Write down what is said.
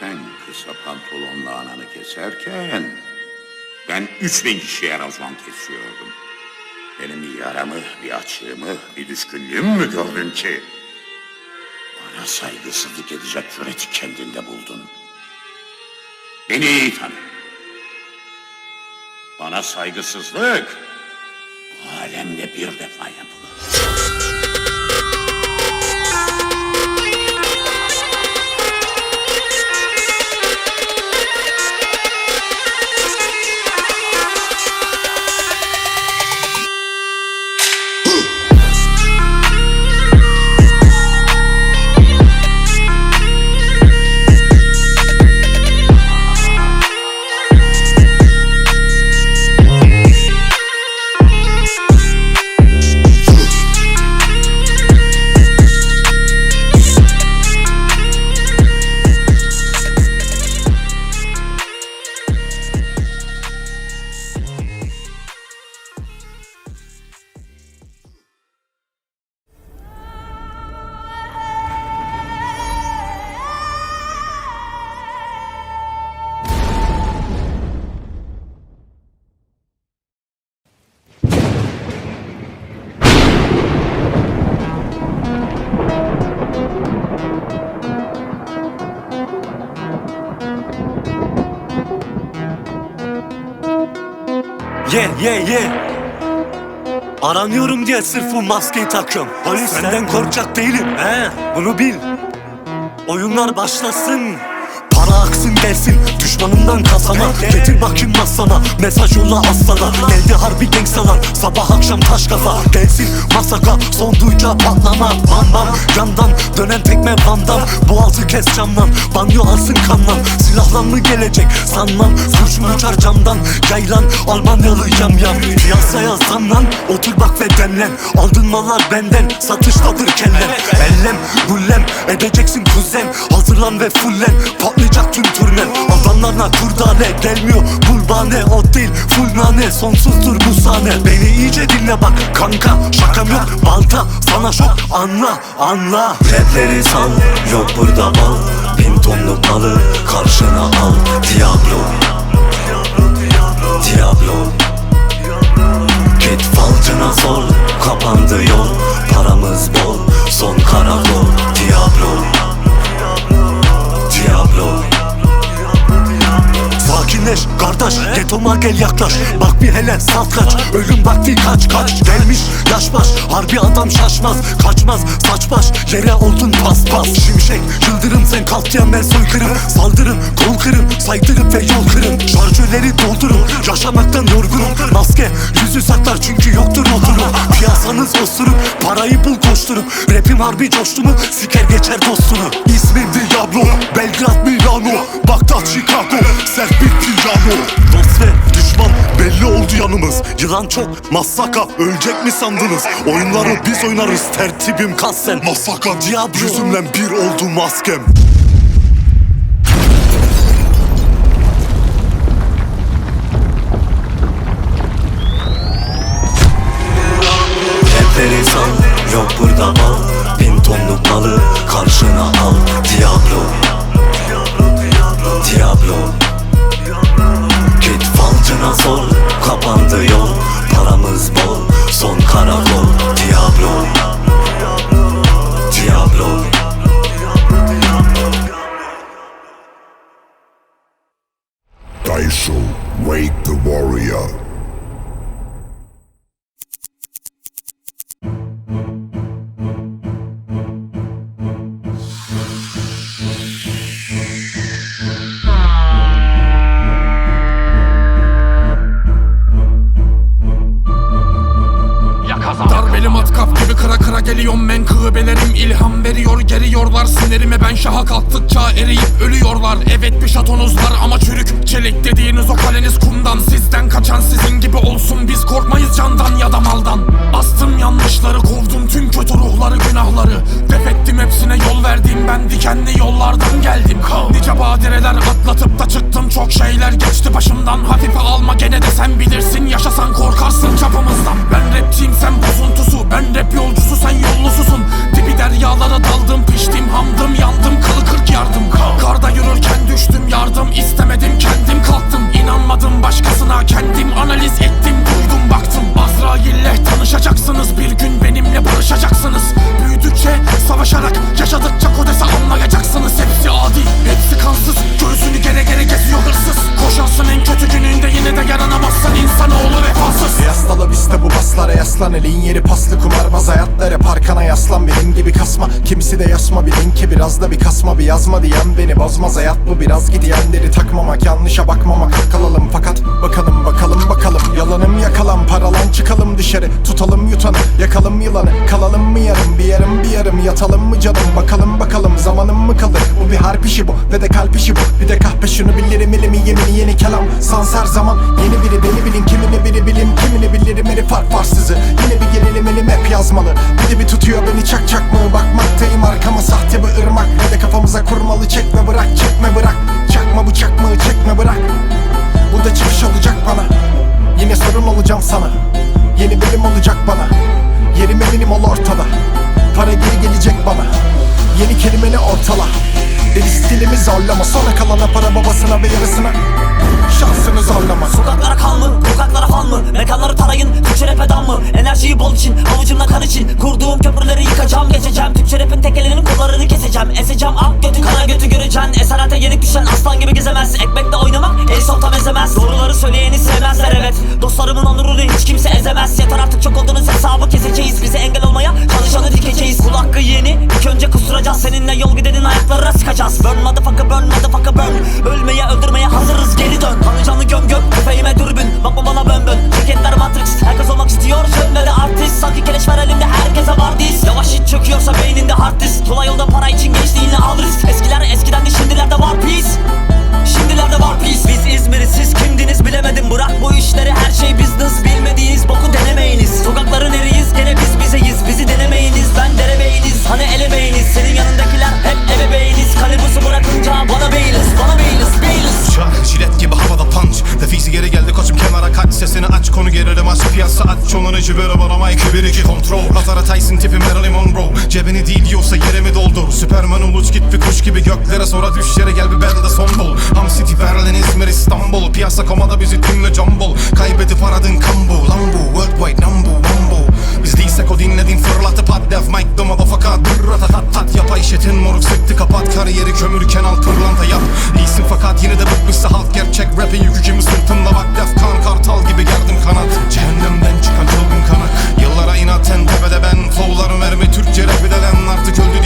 Sen kısa pantolonla ananı keserken ben 3000 kişiye razon kesiyordum. Benim bir yaramı, bir açığımı, bir düşkünlüğümü mü gördün ki? Bana saygısızlık edecek cüreti kendinde buldun. Beni iyi tanı. Bana saygısızlık bu alemde bir defa yapılır. Ye ye ye. Aranıyorum diye sırf bu maskeyi takıyorum. Polis senden korkacak değilim. He, bunu bil. Oyunlar başlasın. Para aksın gelsin düşmanımdan kasama Getir bakayım masana mesaj yolla aslana. Geldi harbi gangstalar sabah akşam taş kafa. Gelsin masaka son duyacağı patlama Bam bam. Yandan dönen tekme bandam Boğazı kes camdan. Banyo alsın kanlan Silahlan mı gelecek sanmam. Kurşun uçar camdan yaylan Almanyalı yam yam. Piyasaya zamlan otur bak ve demlen. Aldın mallar benden satıştadır kellen. Ellem gullem edeceksin kuzen. Hazırlan ve fullen patlayacak tüm turnen Adamlarına kurdane gelmiyor. Bulbane O değil full nane sonsuzdur bu sahne. Beni iyice dinle bak kanka. Şakam yok balta Sana şok. Anla anla. Rapleri sal yok burada bal Bin tonluk malı karşına al. Diablo. Diablo. Git falcına sor Kapandı yol getoma gel yaklaş. Bak bir hele salt kaç. Ölüm vakti kaç kaç. Gelmiş yaş baş. Harbi adam şaşmaz Kaçmaz. Saç baş yere oldun pas pas. Şimşek yıldırım sen kalk diyen ben soykırım. Saldırın kol kırın saydırın ve yol kırın Şarjörleri doldurun yaşamaktan yorgunum. Maske yüzü saklar çünkü yoktur oturum Piyasanız osuruk parayı bul koşturup. Rapim harbi coştu mu siker geçer dostunu. İsmim Diablo Belgrad Milano Bagdat Chicago. Sert bir piyano Ve düşman. Belli oldu yanımız. Yılan çok. Masaka ölecek mi sandınız? Oyunları biz oynarız. Tertibim kassen Masaka Diablo Yüzümle bir oldu maskem. Sal yok burada bal Bin tonluk malı karşına al Daisho, wake the warrior. İlham veriyor geriyorlar sinirime. Ben şaha kalktıkça eriyip ölüyorlar. Evet bir şatonuz var ama çürük. Çelik dediğiniz o kaleniz kumdan. Sizden kaçan sizin gibi olsun. Biz korkmayız candan ya da maldan. Astım yanlışları kovdum tüm kötü ruhları günahları. Def ettim hepsine yol verdiğim ben dikenli yollardan geldim. Nice badireler atlatıp da çıktım. Çok şey Şeyler geçti başımdan. Hafife alma gene de sen bilirsin. Yaşasan korkarsın çapımızdan Azrail'le tanışacaksınız Bir gün benimle barışacaksınız. Büyüdükçe savaşarak Yaşadıkça kodese anlayacaksınız. Hepsi adi hepsi kansız. Göğsünü gere gere geziyor hırsız. Koşarsın en kötü gününde yine de yaranamazsan insanoğlu vefasız. Yaslalı bizde bu baslara yaslan. Elin yeri paslı kumarbaz. Hayatlar gibi kasma. Kimisi de yasma bilin ki Biraz da bir kasma. Bir yazma diyen beni bozmaz Hayat. Bu biraz gidiyenleri takmamak Yanlışa bakmamak. Kalalım fakat Bakalım bakalım bakalım. Yalanım yakalan paralan çıkalım dışarı. Tutalım yutanı yakalım yılanı. Kalalım mı yarım bir yarım bir yarım. Yatalım mı canım bakalım bakalım. Zamanım mı kalır? Bu bir harp işi bu Ve de kalp işi bu. Bir de kahpe şunu bilirim elimi yemini yeni kelam. Sans her zaman yeni biri beni bilin. Kimini biri bilim kimini bilirim herif fark farsızı Yine bir gelelim elim hep yazmalı. Bir de bir tutuyor beni çak çak mı Bakmaktayım arkama sahte bir ırmak. Ve de kafamıza kurmalı çekme bırak çekme bırak. Çakma bıçak mı çekme bırak. Burada çıkış olacak bana. Yine sorun olacağım sana. Yeni bölüm olacak bana. Yerim eminim ol ortada. Para geri gelecek bana. Yeni kelimeni ortala. Deli stilimi zorlama. Sonra kalana para babasına ve yarısına Şansını zorlama. Sokaklara kan mı? Sokaklara fan mı? Mekanları tarayın Türkçe rap eden mı? Enerjiyi bol için Avucumla kan için. Kurduğum köprüleri yıkacağım geçeceğim. Türkçe rapin tek elinin kollarını keseceğim. Eseceğim ak götü kara götü göreceksin. Esarete yenik düşen aslan gibi gezemez. Ekmekle oynamak el softa ezemez Doğruları söyleyeni sevmezler evet. Dostlarımın onurunu hiç kimse ezemez. Yeter artık çok oldunuz hesabı keseceğiz. Bize engel olmaya çalışanı dikeceğiz hakkı yeni. İlk önce kusturacağız Seninle yol gidenin ayaklarına sıkacağız. Burn motherfucker burn motherfucker burn. Ölmeye öldürmeye hazırız geri dön. Kanı canı göm göm Tüfeğime Sıralama 2 1 2 kontrol. Hazara Tyson tipi Marilyn Monroe. Cebini değil yiyorsa yerimi doldur. Süperman uluç git bir kuş gibi göklere sonra düş yere gel bir battle son bul Ham City Berlin İzmir İstanbul. Piyasa komada bizi dinle jumble. Kaybedip aradın kambu lan Worldwide number one bu. Biz değilsek o dinledin fırlatıp pat dev mic the motherfucker Dırra tat tat tat yapa işetin moruk sıktı kapat Kariyeri kömürken al pırlanta yap. İyisin fakat yine de bıkmışsa halk gerçek. Rapin yükü kimi sırtımda bak def. Kan kartal gibi gerdim kanat. Cehennemden çıkan kıl inat en tepede ben. Flowlarım verme Türkçe rap artık öldü